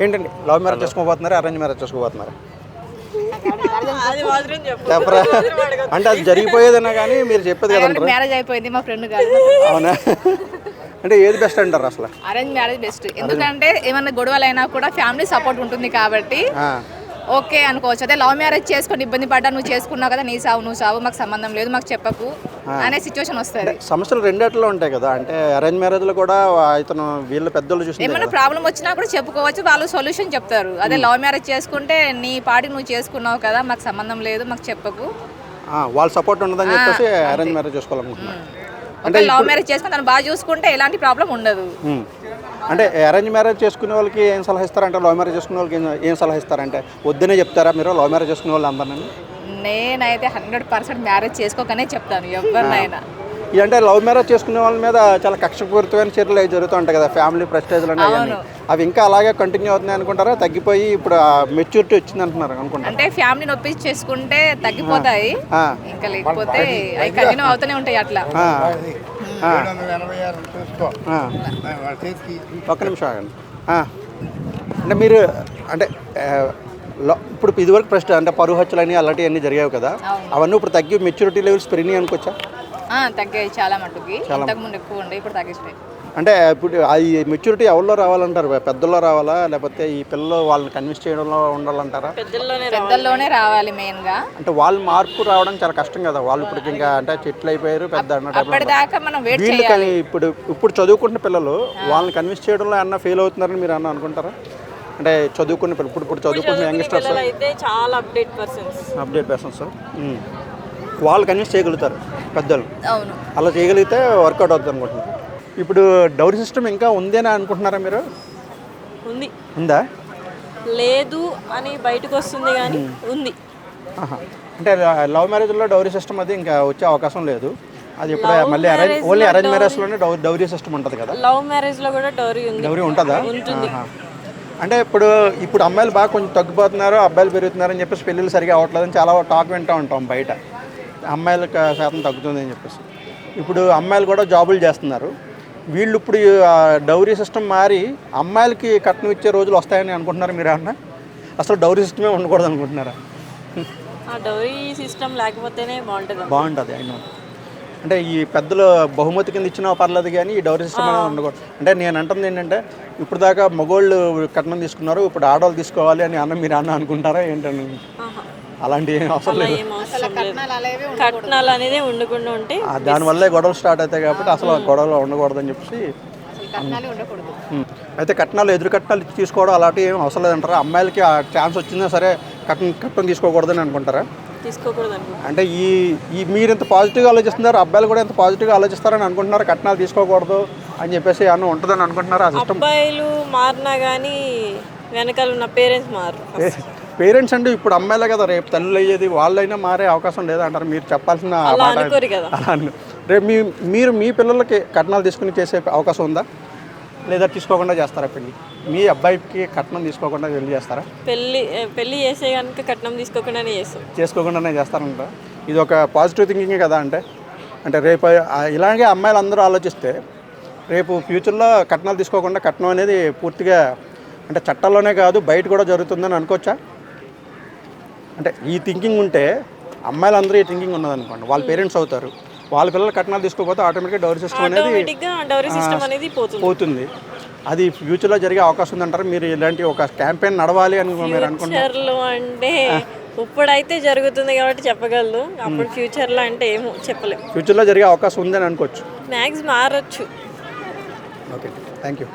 ఏంటండి? Love marriage చేసుకోబోతున్నారా? Arrange marriage చేసుకోబోతున్నారా? అది మాత్రం చెప్పు. చెప్పరా? అంటే అది జరిగిపోయేదన్నా కానీ మీరు చెప్పేది కదంటారు మ్యారేజ్ అయిపోయింది మా ఫ్రెండ్ కాదు అవునా? అంటే ఏది బెస్ట్ అంటారు అసలు? అరేంజ్ మ్యారేజ్ బెస్ట్ ఎందుకంటే ఏమన్నా గొడవలు అయినా కూడా ఫ్యామిలీ సపోర్ట్ ఉంటుంది కాబట్టి ఆ, ఓకే అనుకోవచ్చు. అదే లవ్ మ్యారేజ్ చేసుకొని ఇబ్బంది పడ్డా నువ్వు చేసుకున్నావు కదా నీ సావు నువ్వు సావు మాకు సంబంధం లేదు మాకు చెప్పకు. అనే సిచ్యువేషన్ వస్తుంది. సమస్యలు రెండేట్లో ఉంటాయి కదా. అంటే అరేంజ్ మ్యారేజ్లో కూడా ఇతను వీళ్ళ పెద్దోళ్ళు చూసింది ఏమైనా ప్రాబ్లం వచ్చినా కూడా చెప్పుకోవచ్చు. వాళ్ళు సొల్యూషన్ చెప్తారు. అదే లవ్ మ్యారేజ్ చేసుకుంటే నీ పాటి నువ్వు చేసుకున్నావు కదా మాకు సంబంధం లేదు మాకు చెప్పకు. వాళ్ళ సపోర్ట్ ఉండదని చెప్పేసి అరేంజ్ మ్యారేజ్ చేసుకోవాలనుకుంటున్నారు. అంటే లవ్ మ్యారేజ్ చేసుకుని తను బాగా చూసుకుంటే ఎలాంటి ప్రాబ్లం ఉండదు. అంటే అరేంజ్ మ్యారేజ్ చేసుకునే వాళ్ళకి ఏం సలహా ఇస్తారంటే లవ్ మ్యారేజ్ చేసుకునే వాళ్ళకి ఏం- ఏం సలహా ఇస్తారంటే వద్దనే చెప్తారా మీరు లవ్ మ్యారేజ్ చేసుకునే వాళ్ళు అందరినీ నేనైతే హండ్రెడ్ పర్సెంట్ మ్యారేజ్ చేసుకోకనే చెప్తాను ఎవరినైనా. అంటే లవ్ మ్యారేజ్ చేసుకునే వాళ్ళ మీద చాలా కక్షపూరితమైన చర్యలు అవి జరుగుతూ ఉంటాయి కదా ఫ్యామిలీ ప్రెస్టేజ్లు అనేవి అవును. అవి ఇంకా అలాగే కంటిన్యూ అవుతున్నాయి అనుకుంటారా? తగ్గిపోయి ఇప్పుడు మెచ్యూరిటీ వచ్చింది అంటున్నారు అనుకుంటారు అంటే ఫ్యామిలీ నొప్పి చేసుకుంటే తగ్గిపోతాయి. ఇంకా లేకపోతే అవి కంటిన్యూ అవుతూనే ఉంటాయి అట్లా. ఒక్క నిమిషం ఆగండి. అంటే మీరు అంటే ఇప్పుడు ఇదివరకు ప్రశ్న అంటే పరువు హత్యలు అని అలాంటివి అన్నీ జరిగాయి కదా. అవన్నీ ఇప్పుడు తగ్గి మెచ్యూరిటీ లెవెల్స్ పెరిగినాయి అనుకోవచ్చా? తగ్గాయి చాలా మటుకి ఇంతకు ముందు ఎక్కువ ఉండే ఇప్పుడు తగ్గిస్తాయి. అంటే ఇప్పుడు అది మెచ్యూరిటీ ఎవరిలో రావాలంటారు? పెద్దల్లో రావాలా? లేకపోతే ఈ పిల్లలు వాళ్ళని కన్విన్స్ చేయడంలో ఉండాలంటారా? పెద్దల్లోనే రావాలి. మెయిన్గా. అంటే వాళ్ళు మార్పు రావడం చాలా కష్టం కదా. వాళ్ళు ఇప్పుడు ఇంకా అంటే చెట్లు అయిపోయారు పెద్ద వీళ్ళు కానీ ఇప్పుడు ఇప్పుడు చదువుకుంటున్న పిల్లలు వాళ్ళని కన్విన్స్ చేయడంలో అన్న ఫెయిల్ అవుతున్నారని మీరు అన్న అనుకుంటారా? అంటే చదువుకున్న పిల్లలు ఇప్పుడు ఇప్పుడు చదువుకుంటున్న యంగ్స్టర్స్ అయితే చాలా అప్డేట్ పర్సన్స్. అప్డేట్ పర్సన్స్ వాళ్ళు కన్విన్స్ చేయగలుగుతారు పెద్దలు. అవును. అలా చేయగలిగితే వర్కౌట్ అవుతుంది అనుకుంటున్నాను. ఇప్పుడు డౌరీ సిస్టమ్ ఇంకా ఉంది అని అనుకుంటున్నారా మీరు? ఉంది. ఉందా? లేదు అని బయటకు వస్తుంది కానీ ఉంది. అంటే లవ్ మ్యారేజ్లో డౌరీ సిస్టమ్ అది ఇంకా వచ్చే అవకాశం లేదు. అది ఇప్పుడు మళ్ళీ అరేంజ్ ఓన్లీ అరేంజ్ మ్యారేజ్లోనే డౌ డౌరీ సిస్టమ్ ఉంటుంది కదా? లవ్ మ్యారేజ్లో కూడా డౌరీ ఉంది. డౌరీ ఉంటుందా. అంటే ఇప్పుడు ఇప్పుడు అమ్మాయిలు బాగా కొంచెం తగ్గిపోతున్నారు అబ్బాయిలు పెరుగుతున్నారు అని చెప్పేసి పెళ్ళిళ్ళు సరిగా అవ్వట్లేదని చాలా టాక్ వింటూ ఉంటాం బయట. అమ్మాయిలకు శాతం తగ్గుతుంది అని చెప్పేసి. ఇప్పుడు అమ్మాయిలు కూడా జాబులు చేస్తున్నారు. వీళ్ళు ఇప్పుడు డౌరీ సిస్టమ్ మారి అమ్మాయిలకి కట్నం ఇచ్చే రోజులు వస్తాయని అనుకుంటున్నారు మీరు అన్న అసలు డౌరీ సిస్టమే ఉండకూడదు అనుకుంటున్నారా? ఆ డౌరీ సిస్టమ్ లేకపోతేనే బాగుంటుంది. బాగుంటుంది అయినా అంటే ఈ పెద్దలు బహుమతి కింద ఇచ్చినా పర్లేదు కానీ ఈ డౌరీ సిస్టమ్ అనేది ఉండకూడదు. అంటే నేను అంటుంది ఏంటంటే ఇప్పుడు దాకా మగోళ్ళు కట్నం తీసుకున్నారు ఇప్పుడు ఆడవాళ్ళు తీసుకోవాలి అని అన్న మీరు అన్న అనుకుంటారా ఏంటని. అలాంటి అవసరం లేదు. కట్నాలు అనేది ఉండకుండా ఉంటే దానివల్లే గొడవలు స్టార్ట్ అవుతాయి కాబట్టి అసలు గొడవలు ఉండకూడదని చెప్పేసి. అయితే కట్నాలు ఎదురు కట్నాలు తీసుకోవడం అలాంటివి ఏం అవసరం లేదంటారా? అమ్మాయిలకి ఆ ఛాన్స్ వచ్చిందా సరే కట్నం కట్నం తీసుకోకూడదని అనుకుంటారా? తీసుకోకూడదు అంటే ఈ ఈ మీరు ఇంత పాజిటివ్గా ఆలోచిస్తున్నారు అబ్బాయిలు కూడా ఇంత పాజిటివ్గా ఆలోచిస్తారని అనుకుంటున్నారు కట్నాలు తీసుకోకూడదు అని చెప్పేసి అన్న ఉంటుందని అనుకుంటున్నారు ఆ సిస్టమ్ అబ్బాయిలు మారినా కానీ వెనకాల ఉన్న పేరెంట్స్ మారు పేరెంట్స్ అంటే ఇప్పుడు అమ్మాయిలే కదా రేపు తల్లులు అయ్యేది వాళ్ళైనా మారే అవకాశం లేదంటారు. మీరు చెప్పాల్సిన. రేపు మీ మీరు మీ పిల్లలకి కట్నాలు తీసుకుని చేసే అవకాశం ఉందా? లేదా తీసుకోకుండా చేస్తారా పెళ్ళి? మీ అబ్బాయికి కట్నం తీసుకోకుండా పెళ్ళి చేస్తారా? పెళ్ళి పెళ్ళి చేసే కనుక కట్నం తీసుకోకుండానే చేస్తాం. చేసుకోకుండానే చేస్తారంట. ఇది ఒక పాజిటివ్ థింకింగే కదా అంటే. అంటే రేపు ఆ ఇలాగే అమ్మాయిలు అందరూ ఆలోచిస్తే రేపు ఫ్యూచర్లో కట్నాలు తీసుకోకుండా కట్నం అనేది పూర్తిగా అంటే చట్టాల్లోనే కాదు బయట కూడా జరుగుతుందని అనుకోవచ్చా? అంటే ఈ థింకింగ్ ఉంటే అమ్మాయిలందరూ ఈ థింకింగ్ ఉన్నదనుకోండి. వాళ్ళ పేరెంట్స్ అవుతారు. వాళ్ళ పిల్లలు కట్నాలు తీసుకోకపోతే ఆటోమేటిక్గా డౌరీ సిస్టమ్ అనేది డౌరీ సిస్టమ్ అనేది పోతుంది. అది ఫ్యూచర్లో జరిగే అవకాశం ఉందంటారు? మీరు ఇలాంటి ఒక క్యాంపెయిన్ నడవాలి అని మీరు లో అంటే ఇప్పుడైతే జరుగుతుంది కాబట్టి చెప్పగలదు అప్పుడు ఫ్యూచర్లో అంటే ఏమో చెప్పలేము ఫ్యూచర్లో జరిగే అవకాశం ఉందని అనుకోవచ్చు. మ్యాక్స్ మారచ్చు. Okay thank you